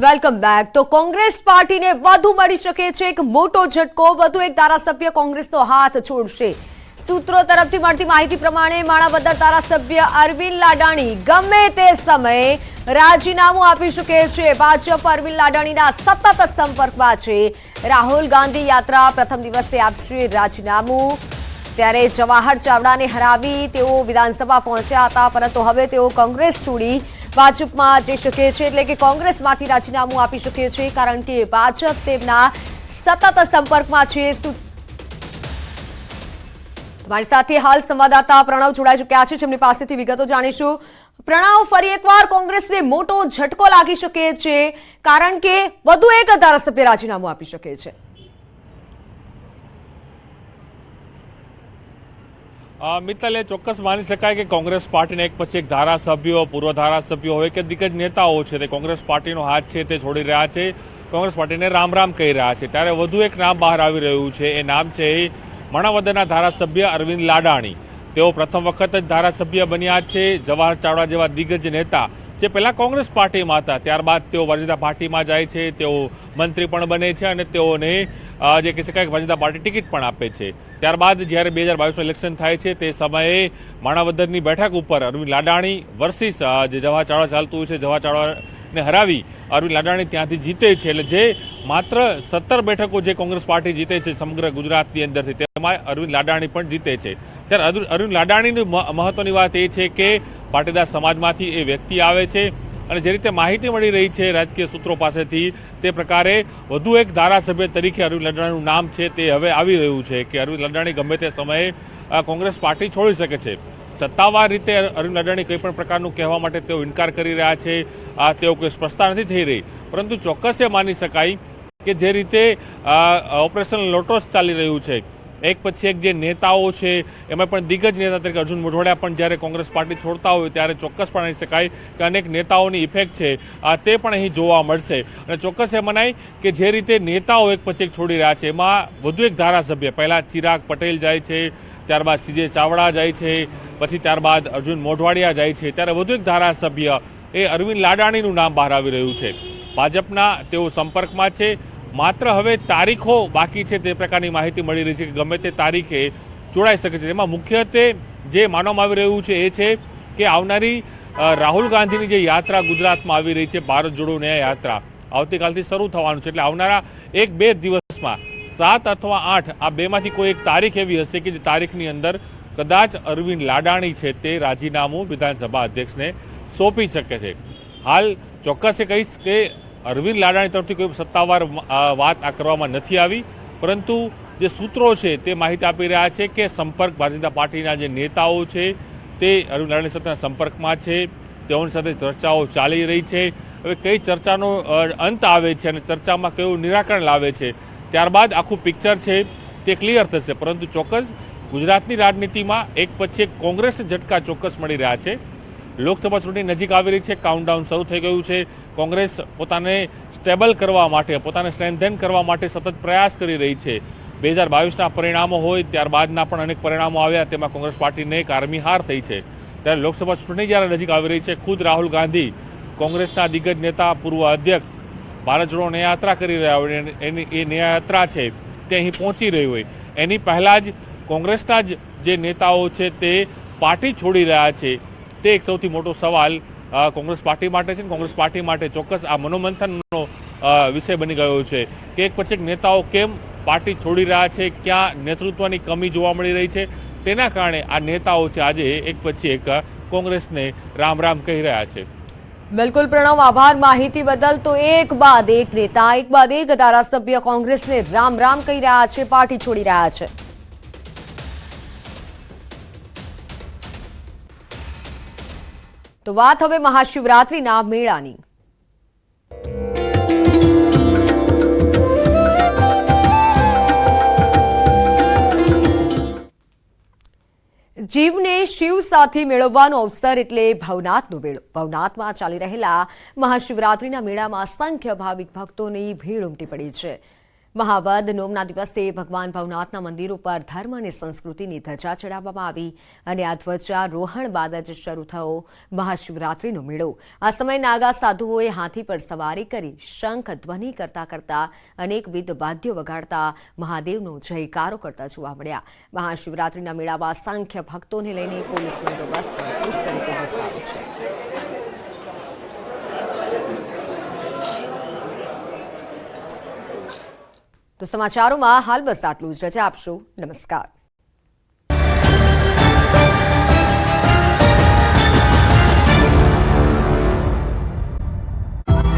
Welcome back તો કોંગ્રેસ પાર્ટીને વધુ મળી શકે છે એક મોટો ઝટકો. વધુ એક ધારાસભ્ય કોંગ્રેસનો હાથ છોડશે. સૂત્રો તરફથી મળતી માહિતી પ્રમાણે માણાવદર ધારાસભ્ય અરવિંદ લાડાણી ગમે તે સમયે રાજીનામું આપી શકે છે. ભાજપ અરવિંદ લાડાણીના સતત સંપર્કમાં છે. રાહુલ ગાંધી યાત્રા પ્રથમ દિવસે આપશે રાજીનામું. ત્યારે જવાહર ચાવડાને હરાવી તેઓ વિધાનસભા પહોંચ્યા હતા, પરંતુ હવે તેઓ કોંગ્રેસ છોડી ભાજપમાં જઈ શકે છે એટલે કે કોંગ્રેસમાંથી રાજીનામું આપી શકે છે, કારણ કે ભાજપ તેમના સતત સંપર્કમાં છે. મારી સાથે હાલ સંવાદદાતા પ્રણવ જોડાઈ ચૂક્યા છે, જેમની પાસેથી વિગતો જાણીશું. પ્રણવ, ફરી એકવાર કોંગ્રેસને મોટો ઝટકો લાગી શકે છે, કારણ કે વધુ એક ધારાસભ્ય રાજીનામું આપી શકે છે. મિત્તલ, એ ચોક્કસ માની શકાય કે કોંગ્રેસ પાર્ટીના એક પછી એક ધારાસભ્યો, પૂર્વ ધારાસભ્યો હોય કે દિગ્ગજ નેતાઓ છે તે કોંગ્રેસ પાર્ટીનો હાથ છે તે છોડી રહ્યા છે. કોંગ્રેસ પાર્ટીને રામ રામ કહી રહ્યા છે. ત્યારે વધુ એક નામ બહાર આવી રહ્યું છે. એ નામ છે માણાવદરના ધારાસભ્ય અરવિંદ લાડાણી. તેઓ પ્રથમ વખત જ ધારાસભ્ય બન્યા છે. જવાહર ચાવડા જેવા દિગ્ગજ નેતા જે પહેલા કોંગ્રેસ પાર્ટીમાં હતા, ત્યારબાદ તેઓ ભારતીય પાર્ટીમાં જાય છે. તેઓ મંત્રી પણ બને છે અને તેઓને જે કહી શકાય કે ભારતીય જનતા પાર્ટી ટિકિટ પણ આપે છે. ત્યારબાદ જ્યારે બે હજાર બાવીસનું ઇલેક્શન થાય છે, તે સમયે માણાવદરની બેઠક ઉપર અરવિંદ લાડાણી વર્સિસ જે જવાહર ચાવડા ચાલતું છે જવાહર ચાવડાને હરાવી અરવિંદ લાડાણી ત્યાંથી જીતે છે. એટલે જે માત્ર સત્તર બેઠકો જે કોંગ્રેસ પાર્ટી જીતે છે સમગ્ર ગુજરાતની અંદરથી, તેમાં અરવિંદ લાડાણી પણ જીતે છે. ત્યારે અરવિંદ- લાડાણીની મહત્વની વાત એ છે કે પાટીદાર સમાજમાંથી એ વ્યક્તિ આવે છે. અને જે રીતે માહિતી મળી રહી છે રાજકીય સૂત્રો પાસેથી, તે પ્રકારે વધુ એક ધારાસભ્ય તરીકે અરવિંદ લડાણીનું નામ છે તે હવે આવી રહ્યું છે કે અરવિંદ લડાણી ગમે તે સમયે કોંગ્રેસ પાર્ટી છોડી શકે છે. સત્તાવાર રીતે અરવિંદ લડાણી કંઈ પણ પ્રકારનું કહેવા માટે તેઓ ઇનકાર કરી રહ્યા છે, આ તેઓ કોઈ સ્પષ્ટતા નથી થઈ રહી. પરંતુ ચોક્કસ એ માની શકાય કે જે રીતે ઓપરેશન લોટસ ચાલી રહ્યું છે એક પછી એક જે નેતાઓ છે, એમાં પણ દિગ્ગજ નેતા તરીકે અર્જુન મોઢવાડિયા પણ જ્યારે કોંગ્રેસ પાર્ટી છોડતા હોય ત્યારે ચોક્કસ પણ શકાય કે અનેક નેતાઓની ઇફેક્ટ છે. તે પણ અહીં જોવા મળશે. અને ચોક્કસ એ મનાય કે જે રીતે નેતાઓ એક પછી એક છોડી રહ્યા છે, એમાં વધુ એક ધારાસભ્ય. પહેલાં ચિરાગ પટેલ જાય છે, ત્યારબાદ સીજે ચાવડા જાય છે, પછી ત્યારબાદ અર્જુન મોઢવાડિયા જાય છે, ત્યારે વધુ એક ધારાસભ્ય એ અરવિંદ લાડાણીનું નામ બહાર આવી રહ્યું છે. ભાજપના તેઓ સંપર્કમાં છે માત્ર હવે તારીખો બાકી છે તે પ્રકારની માહિતી મળી રહી છે કે ગમે તે તારીખે જોડાઈ શકે છે. એમાં મુખ્યત્વે જે માનવામાં આવી રહ્યું છે એ છે કે આવનારી રાહુલ ગાંધીની જે યાત્રા ગુજરાતમાં આવી રહી છે, ભારત જોડો ન્યાય યાત્રા, આવતીકાલથી શરૂ થવાનું છે. એટલે આવનારા એક બે દિવસમાં સાત અથવા આઠ, આ બેમાંથી કોઈ એક તારીખ એવી હશે કે જે તારીખની અંદર કદાચ અરવિંદ લાડાણી છે તે રાજીનામું વિધાનસભા અધ્યક્ષને સોંપી શકે છે. હાલ ચોક્કસ કહીશ કે અરવિંદ લાડાણી તરફથી કોઈ સત્તાવાર વાત આ કરવામાં નથી આવી. પરંતુ જે સૂત્રો છે તે માહિતી આપી રહ્યા છે કે સંપર્ક ભારતીય જનતા પાર્ટીના જે નેતાઓ છે તે અરવિંદ લાડાણી સાથેના સંપર્કમાં છે. તેઓની સાથે ચર્ચાઓ ચાલી રહી છે. હવે કઈ ચર્ચાનો અંત આવે છે અને ચર્ચામાં કયું નિરાકરણ લાવે છે? ત્યારબાદ આખું પિક્ચર છે તે ક્લિયર થશે. પરંતુ ચોક્કસ ગુજરાતની રાજનીતિમાં એક પછી એક કોંગ્રેસ ઝટકા ચોક્કસ મળી રહ્યા છે. લોકસભા ચૂંટણી નજીક આવી રહી છે કાઉન્ટડાઉન શરૂ થઈ ગયું છે. કોંગ્રેસ પોતાને સ્ટેબલ કરવા માટે, પોતાને સ્ટ્રેન્થેન કરવા માટે સતત પ્રયાસ કરી રહી છે. બે હજાર બાવીસના પરિણામો હોય, ત્યારબાદના પણ અનેક પરિણામો આવ્યા. તેમાં કોંગ્રેસ પાર્ટીને એક આર્મી હાર થઈ છે. ત્યારે લોકસભા ચૂંટણી જ્યારે નજીક આવી રહી છે, ખુદ રાહુલ ગાંધી કોંગ્રેસના દિગ્ગજ નેતા, પૂર્વ અધ્યક્ષ ભારત જોડો ન્યાયાત્રા કરી રહ્યા હોય એની, એ ન્યાયાત્રા છે, તે અહીં પહોંચી રહી હોય. એની પહેલાં જ કોંગ્રેસના જ જે નેતાઓ છે, તે પાર્ટી છોડી રહ્યા છે. તે એક સૌથી મોટો સવાલ કોંગ્રેસ પાર્ટી માટે છે કોંગ્રેસ પાર્ટી માટે ચોક્કસ આ મનોમંથનનો વિષય બની ગયો છે કે એક પછી નેતાઓ કેમ પાર્ટી છોડી રહ્યા છે, ક્યાં નેતૃત્વની કમી જોવા મળી રહી છે, તેના કારણે આ નેતાઓ છે આજે એક પછી એક કોંગ્રેસને રામ રામ કહી રહ્યા છે. બિલકુલ પ્રણવ, આભાર માહિતી બદલ. તો એક બાદ એક નેતા, એક બાદ એક ધારાસભ્ય કોંગ્રેસને રામ રામ કહી રહ્યા છે, પાર્ટી છોડી રહ્યા છે. તો વાત હવે મહાશિવરાત્રિના મેળાની. જીવને શિવ સાથે મેળવવાનો અવસર એટલે ભવનાથનો મેળો. ભવનાથમાં ચાલી રહેલા મહાશિવરાત્રિના મેળામાં અસંખ્ય ભાવિક ભક્તોની ભીડ ઉમટી પડી છે. મહાવદ નોમના દિવસે ભગવાન ભવનાથના મંદિર ઉપર ધર્મ અને સંસ્કૃતિની ધજા ચડાવવામાં આવી અને આ ધ્વજારોહણ બાદ જ શરૂ થયો મહાશિવરાત્રિનો મેળો. આ સમયે નાગા સાધુઓએ હાથી પર સવારી કરી શંખ ધ્વનિ કરતા કરતા અનેકવિધ વાદ્યો વગાડતા મહાદેવનો જયકારો કરતા જોવા મળ્યા. મહાશિવરાત્રિના મેળામાં અસંખ્ય ભક્તોને લઈને પોલીસ બંદોબસ્ત પણ ચુસ્ત રીતે ગોઠવાયો છે તો સમાચારોમાં હાલ બસ આટલું જ. રજા આપશો. નમસ્કાર.